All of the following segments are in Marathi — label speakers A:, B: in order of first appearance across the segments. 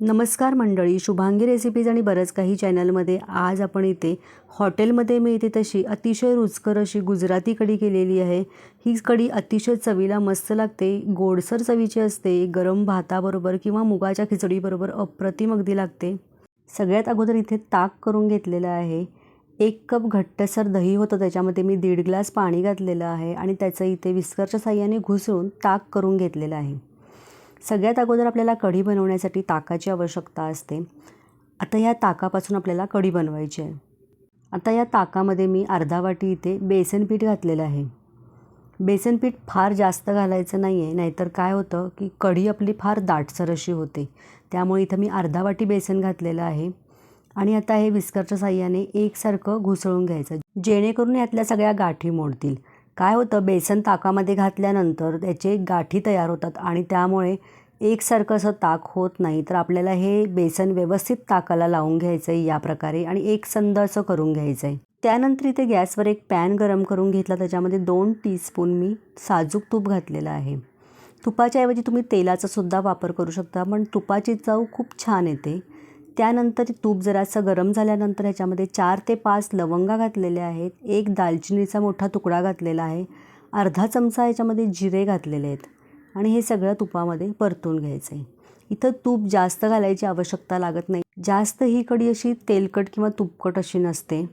A: नमस्कार मंडळी शुभांगी रेसिपीज आणि बरंच काही चॅनलमध्ये आज आपण इथे हॉटेलमध्ये मिळते तशी अतिशय रुचकर अशी गुजराती कढी केलेली आहे. ही कढी अतिशय चवीला मस्त लागते गोडसर चवीची असते गरम भाताबरोबर किंवा मुगाच्या खिचडीबरोबर अप्रतिम अगदी लागते. सगळ्यात अगोदर इथे ताक करून घेतलेलं आहे. एक कप घट्टसर दही होतं त्याच्यामध्ये मी दीड ग्लास पाणी घातलेलं आहे आणि त्याचं इथे विस्करच्या साह्याने घुसळून ताक करून घेतलेलं आहे. सगळ्यात अगोदर आपल्याला कढी बनवण्यासाठी ताकाची आवश्यकता असते. आता या ताकापासून आपल्याला कढी बनवायची आहे. आता या ताकामध्ये मी अर्धा वाटी इथे बेसन पीठ घातलेलं आहे. बेसन पीठ फार जास्त घालायचं नाही आहे नाहीतर काय होतं की कढी आपली फार दाटसर अशी होते. त्यामुळे इथं मी अर्धा वाटी बेसन घातलेलं आहे. आणि आता हे विस्करच्या साह्याने एकसारखं घुसळून घ्यायचं जेणेकरून यातल्या सगळ्या गाठी मोडतील. काय होतं? बेसन ताकामध्ये घातल्यानंतर त्याचे गाठी तयार होतात आणि त्यामुळे एकसारखं असं ताक होत नाही. तर आपल्याला हे बेसन व्यवस्थित ताकाला लावून घ्यायचं आहे या प्रकारे आणि एक संद असं करून घ्यायचं आहे त्यानंतर इथे गॅसवर एक पॅन गरम करून घेतला. त्याच्यामध्ये दोन टीस्पून मी साजूक तूप घातलेलं आहे. तुपाच्या ऐवजी तुम्ही तेलाचासुद्धा वापर करू शकता पण तुपाची चव खूप छान येते. त्यानंतर तूप जरासं गरम झाल्यानंतर ह्याच्यामध्ये चार ते पाच लवंगा घातलेल्या आहेत. एक दालचिनीचा मोठा तुकडा घातलेला आहे. अर्धा चमचा याच्यामध्ये जिरे घातलेले आहेत. आणि हे सगळं तुपामध्ये परतून घ्यायचं आहे. इथं तूप जास्त घालायची आवश्यकता लागत नाही. जास्त ही कढी अशी तेलकट किंवा तुपकट अशी नसते.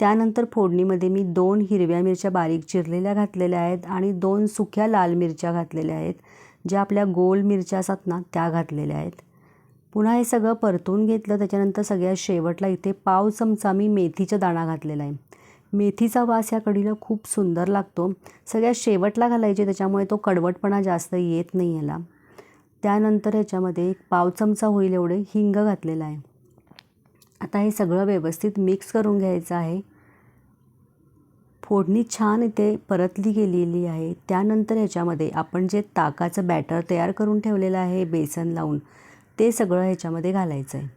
A: त्यानंतर फोडणीमध्ये मी दोन हिरव्या मिरच्या बारीक चिरलेल्या घातलेल्या आहेत आणि दोन सुक्या लाल मिरच्या घातलेल्या आहेत. ज्या आपल्या गोल मिरच्या असतात ना त्या घातलेल्या आहेत. पुन्हा हे सगळं परतून घेतलं त्याच्यानंतर सगळ्यात शेवटला इथे पाव चमचा मी मेथीचा दाणा घातलेला आहे. मेथीचा वास या कढीला खूप सुंदर लागतो. सगळ्यात शेवटला घालायचे त्याच्यामुळे तो कडवटपणा जास्त येत नाही याला. त्यानंतर ह्याच्यामध्ये एक पाव चमचा होईल एवढे हिंग घातलेला आहे. आता हे सगळं व्यवस्थित मिक्स करून घ्यायचं आहे. फोडणी छान इथे परतली गेलेली आहे. त्यानंतर ह्याच्यामध्ये आपण जे ताकाचं बॅटर तयार करून ठेवलेलं आहे बेसन लावून ते सगळं ह्याच्यामध्ये घालायचं आहे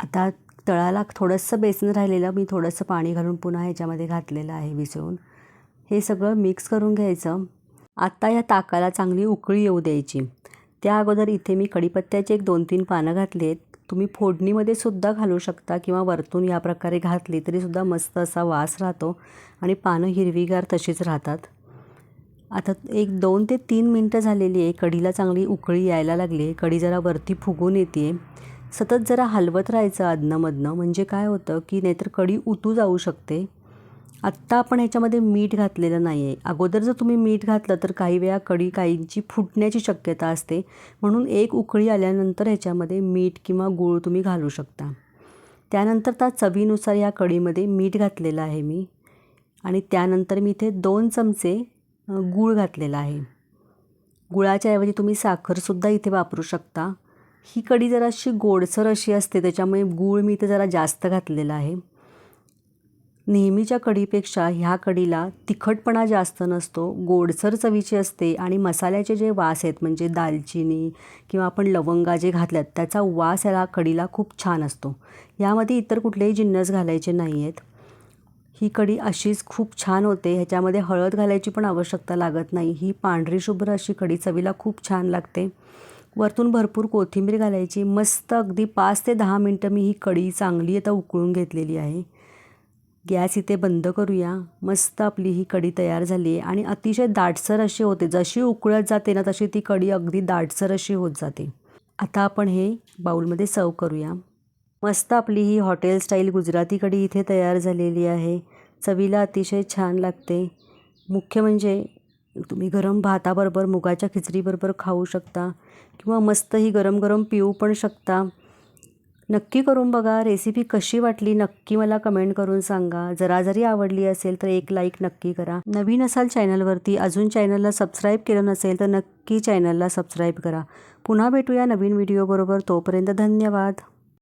A: आता तळाला थोडंसं बेसन राहिलेलं मी थोडंसं पाणी घालून पुन्हा ह्याच्यामध्ये घातलेलं आहे विसळून. हे सगळं मिक्स करून घ्यायचं. आत्ता या ताकाला चांगली उकळी येऊ द्यायची. त्या अगोदर इथे मी कढीपत्त्याचे एक दोन तीन पानं घातली आहेत तुम्ही फोडणीमध्ये सुद्धा घालू शकता किंवा वरतून या प्रकारे घातली तरीसुद्धा मस्त असा वास राहतो आणि पानं हिरवीगार तशीच राहतात. आता एक दोन ते तीन मिनटं झालेली आहे. कढीला चांगली उकळी यायला लागली आहे. कढी जरा वरती फुगून येते आहे. सतत जरा हलवत राहायचं अधनंमधनं म्हणजे काय होतं की नाहीतर कढी उतू जाऊ शकते. आत्ता आपण ह्याच्यामध्ये मीठ घातलेलं नाही आहे. अगोदर जर तुम्ही मीठ घातलं तर काही वेळा कढी काहींची फुटण्याची शक्यता असते. म्हणून एक उकळी आल्यानंतर ह्याच्यामध्ये मीठ किंवा गूळ तुम्ही घालू शकता. त्यानंतर त्या चवीनुसार या कढीमध्ये मीठ घातलेलं आहे मी. आणि त्यानंतर मी इथे दोन चमचे गूळ घातलेला आहे. गुळाच्या ऐवजी तुम्ही साखरसुद्धा इथे वापरू शकता. ही कढी जराशी गोडसर अशी असते त्याच्यामुळे गूळ मी इथे जरा जास्त घातलेला आहे. नेहमीच्या कढीपेक्षा ह्या कढीला तिखटपणा जास्त नसतो गोडसर चवीची असते आणि मसाल्याचे जे वास आहेत म्हणजे दालचिनी किंवा आपण लवंगा जे घातल्यात त्याचा वास ह्याला कढीला खूप छान असतो. यामध्ये इतर कुठलेही जिन्नस घालायचे नाही आहेत ही कढी अशीच खूप छान होते. ह्याच्यामध्ये हळद घालायची पण आवश्यकता लागत नाही. ही पांढरी शुभ्र अशी कढी चवीला खूप छान लागते. वरतून भरपूर कोथिंबीर घालायची. मस्त अगदी पाच ते दहा मिनटं मी ही कढी चांगली आता उकळून घेतलेली आहे. गॅस इथे बंद करूया. मस्त आपली ही कढी तयार झाली आहे. आणि अतिशय दाटसर अशी होते. जशी उकळत जाते ना तशी ती कढी अगदी दाटसर अशी होत जाते. आता आपण हे बाऊलमध्ये सर्व करूया. मस्त आपली ही हॉटेल स्टाईल गुजराती कढी इथे तयार झालेली आहे. चवीला अतिशय छान लागते. मुख्य म्हणजे तुम्ही गरम भाताबरोबर मुगाच्या खिचडीबरोबर खाऊ शकता किंवा मस्त ही गरम गरम पिऊ पण शकता. नक्की करून बघा. रेसिपी कशी वाटली नक्की मला कमेंट करून सांगा. जरा जरी आवडली असेल तर एक लाईक नक्की करा. नवीन असाल चॅनलवरती अजून चॅनलला सबस्क्राईब केलं नसेल तर नक्की चॅनलला सबस्क्राईब करा. पुन्हा भेटूया नवीन व्हिडिओबरोबर तोपर्यंत धन्यवाद.